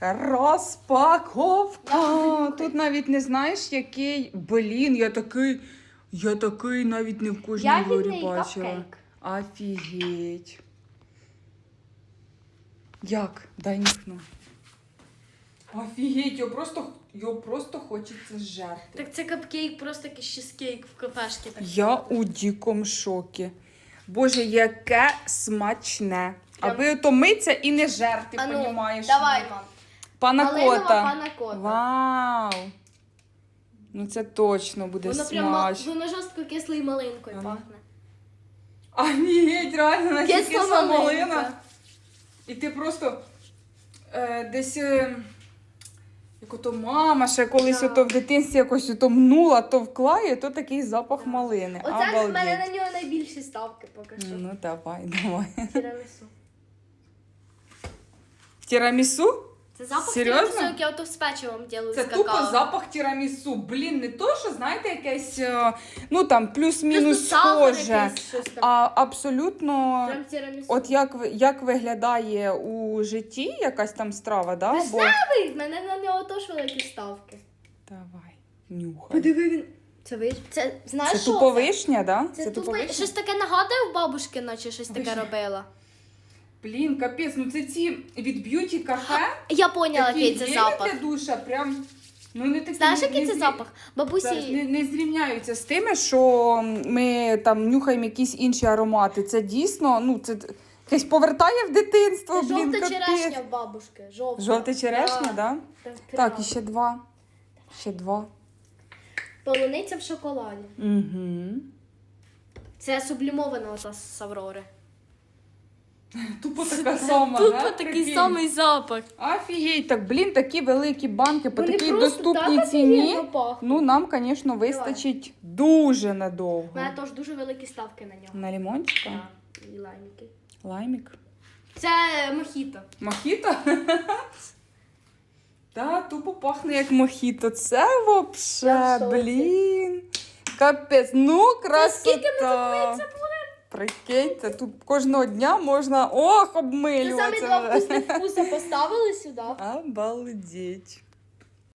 Розпаковка. Тут навіть не знаєш, який. Блін, я такий. Я такий навіть не в кожній горі бачила. Офігеть. Як? Дай нюхну. Офігеть, його просто, його просто хочеться жерти. Так це капкейк, просто чизкейк в кафешці. Я у дикому шокі. Боже, яке смачне. Аби то миться і не жерти, понімаєш? давай, мам. Малинова Панакота. панакота. Вау! Ну це точно буде Воно прям ма- смачно. воно жорстко кислою малинкою Ага. пахне. Офігеть, реально, настільки Кисла малина. малинка. І ти просто е, десь. Е, як ото мама ще колись Так. ото в дитинстві якось ото мнула, то вклає, то такий запах малини. Оце в Обалдеть. мене на нього найбільші ставки поки що. Ну давай, давай. Тірамісу. В тірамісу? Запах Серйозно? тірамісу, яке ото з печивом ділають Це з какао. тупо запах тірамісу. Блін, не то, що знаєте, якесь, е, ну там плюс-мінус Плюс схоже. А абсолютно, Прям тірамісу. от як, ви- як виглядає у житті якась там страва, да? Бо... Вишневий! В мене на нього теж великі ставки. Давай, нюхай. Подиви він. Це виш... Це знаєш Це що тупо вишня, да? Це, тупо тупо... вишня? Щось таке нагадує в бабушки, наче щось таке Вишня. робила. Блін, капець, ну це ці від б'юті кафе. Я поняла, який це запах. для душа, прям. Ну, не такі, Знаєш, не- який не це запах? Бабусі. Зараз не, не зрівняються з тими, що ми там нюхаємо якісь інші аромати. Це дійсно, ну це якесь повертає в дитинство. Це блін, жовта капець. черешня в бабушки. Жовта. Жовта черешня, Да. да? Так, Так, і ще два. Ще два. Полуниця в шоколаді. Угу. Це сублімована ота з Аврори. Тупо така сама. Тупо да? такий Прикинь. самий запах. Офігеть, так, блін, такі великі банки по Вони такій просто доступній так ціні. офігенно пахнуть. Ну, нам, звісно, вистачить дуже надовго. У мене теж дуже великі ставки на нього. На лімончика? Так, і лайміки. Лаймік. Це мохіто. Мохіто? Та, тупо пахне як мохіто. Це Я в вообще, блін. Капець, ну красота. скільки ми тут Прикиньте, тут кожного дня можна ох, Це самі обмилюватися. два вкусних вкуса поставили сюди. Обалдеть.